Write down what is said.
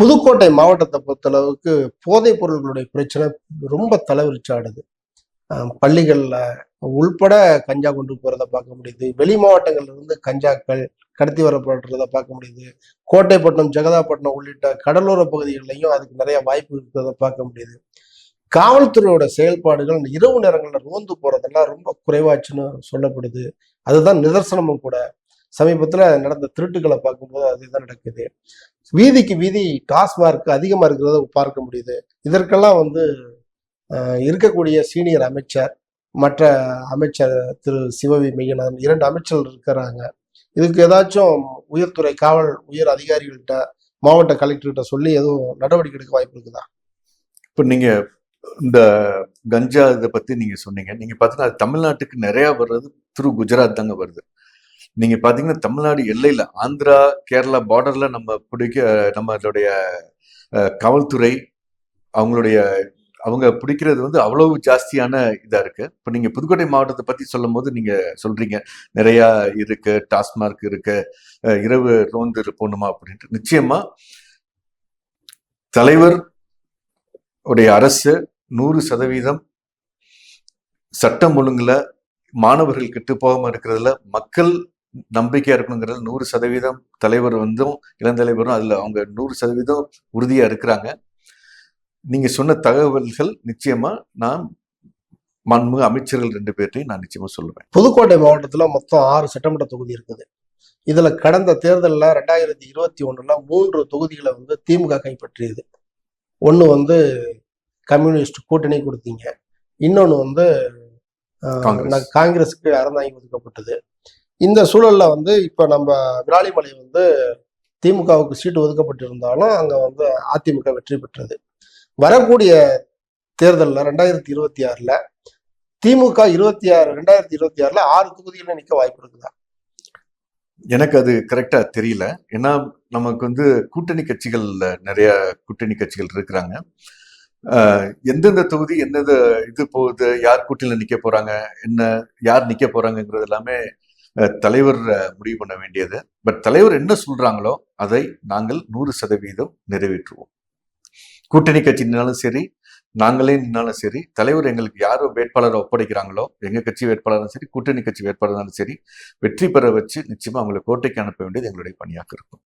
புதுக்கோட்டை மாவட்டத்தை பொறுத்தளவுக்கு போதைப் பொருள்களுடைய பிரச்சனை ரொம்ப தலைவிரிச்சாடுது பள்ளிகளில் பள்ளிகள்ல உள்பட கஞ்சா கொண்டு போகிறத பார்க்க முடியுது. வெளி மாவட்டங்கள்ல இருந்து கஞ்சாக்கள் கடத்தி வரப்படுறத பார்க்க முடியுது. கோட்டைப்பட்டினம் ஜெகதாப்பட்டினம் உள்ளிட்ட கடலோர பகுதிகளிலையும் அதுக்கு நிறைய வாய்ப்பு இருக்கிறத பார்க்க முடியுது. காவல்துறையோட செயல்பாடுகள் இரவு நேரங்களில் ரோந்து போறதெல்லாம் ரொம்ப குறைவாச்சுன்னு சொல்லப்படுது. அதுதான் நிதர்சனமும் கூட. சமீபத்தில் நடந்த திருட்டுகளை பார்க்கும்போது அதுதான் நடக்குது. வீதிக்கு வீதி டாஸ்மார்க் அதிகமாக இருக்கிறத பார்க்க முடியுது. இதற்கெல்லாம் வந்து இருக்கக்கூடிய சீனியர் அமைச்சர் மற்ற அமைச்சர் திரு சிவவி மெய்யநாதன் இரண்டு அமைச்சர்கள் இருக்கிறாங்க. இதுக்கு ஏதாச்சும் உயர்துறை காவல் உயர் அதிகாரிகள்கிட்ட மாவட்ட கலெக்டர்கிட்ட சொல்லி எதுவும் நடவடிக்கை எடுக்க வாய்ப்பு இருக்குதா? இப்போ நீங்கள் இந்த கஞ்சா இதை பற்றி நீங்கள் சொன்னீங்க. நீங்கள் பார்த்தீங்கன்னா அது தமிழ்நாட்டுக்கு நிறையா வர்றது திரு குஜராத் தாங்க வருது. நீங்க பாத்தீங்கன்னா தமிழ்நாடு எல்லையில ஆந்திரா கேரளா பார்டர்ல நம்ம பிடிக்க நம்மளுடைய அதோடைய காவல்துறை அவங்களுடைய அவங்க பிடிக்கிறது வந்து அவ்வளவு ஜாஸ்தியான இதா இருக்கு. இப்போ நீங்க புதுக்கோட்டை மாவட்டத்தை பத்தி சொல்லும் போது நீங்க சொல்றீங்க நிறைய இருக்கு டாஸ்மார்க் இருக்கு இரவு ரோந்து போகணுமா அப்படின்ட்டு. நிச்சயமா தலைவர் உடைய அரசு நூறு சதவீதம் சட்டம் ஒழுங்குல மாணவர்கள் கெட்டு போகாம இருக்கிறதுல மக்கள் நம்பிக்கையா இருக்கணுங்கிறதுல நூறு சதவீதம் தலைவர் வந்தும் இளந்தலைவரும் அதுல அவங்க நூறு சதவீதம் உறுதியா இருக்கிறாங்க. நீங்க சொன்ன தகவல்கள் நிச்சயமா நான் மாண்புமிகு அமைச்சர்கள் ரெண்டு பேர்ட்டையும் நான் நிச்சயமா சொல்லுவேன். புதுக்கோட்டை மாவட்டத்துல மொத்தம் ஆறு சட்டமன்ற தொகுதி இருக்குது. இதுல கடந்த தேர்தல்ல ரெண்டாயிரத்தி இருபத்தி ஒண்ணுல மூன்று தொகுதிகளை வந்து திமுக கைப்பற்றியது. ஒண்ணு வந்து கம்யூனிஸ்ட் கூட்டணி கொடுத்தீங்க. இன்னொன்னு வந்து காங்கிரஸுக்கு அறந்தாங்கி ஒதுக்கப்பட்டது. இந்த சூழல்ல வந்து இப்ப நம்ம விராலிமலை வந்து திமுகவுக்கு சீட்டு ஒதுக்கப்பட்டிருந்தாலும் அங்க வந்து அதிமுக வெற்றி பெற்றது. வரக்கூடிய தேர்தலில் ரெண்டாயிரத்தி இருபத்தி ஆறுல திமுக இருபத்தி ஆறு ரெண்டாயிரத்தி இருபத்தி ஆறுல ஆறு தொகுதியில நிற்க வாய்ப்பு இருக்குதா? எனக்கு அது கரெக்டா தெரியல. ஏன்னா நமக்கு வந்து கூட்டணி கட்சிகள்ல நிறைய கூட்டணி கட்சிகள் இருக்கிறாங்க. எந்தெந்த தொகுதி எந்தெந்த இது போகுது யார் கூட்டணியில் நிற்க போறாங்க என்ன யார் நிற்க போறாங்கங்கிறது எல்லாமே தலைவர் முடிவு பண்ண வேண்டியது. பட் தலைவர் என்ன சொல்றாங்களோ அதை நாங்கள் நூறு சதவீதம் நிறைவேற்றுவோம். கூட்டணி கட்சி நின்னாலும் சரி நாங்களே நின்னாலும் சரி தலைவர் எங்களுக்கு யார் வேட்பாளரை ஒப்படைக்கிறாங்களோ எங்க கட்சி வேட்பாளரும் சரி கூட்டணி கட்சி வேட்பாளராலும் சரி வெற்றி பெற வச்சு நிச்சயமா அவங்களை கோட்டைக்கு அனுப்ப வேண்டியது எங்களுடைய பணியாக இருக்கும்.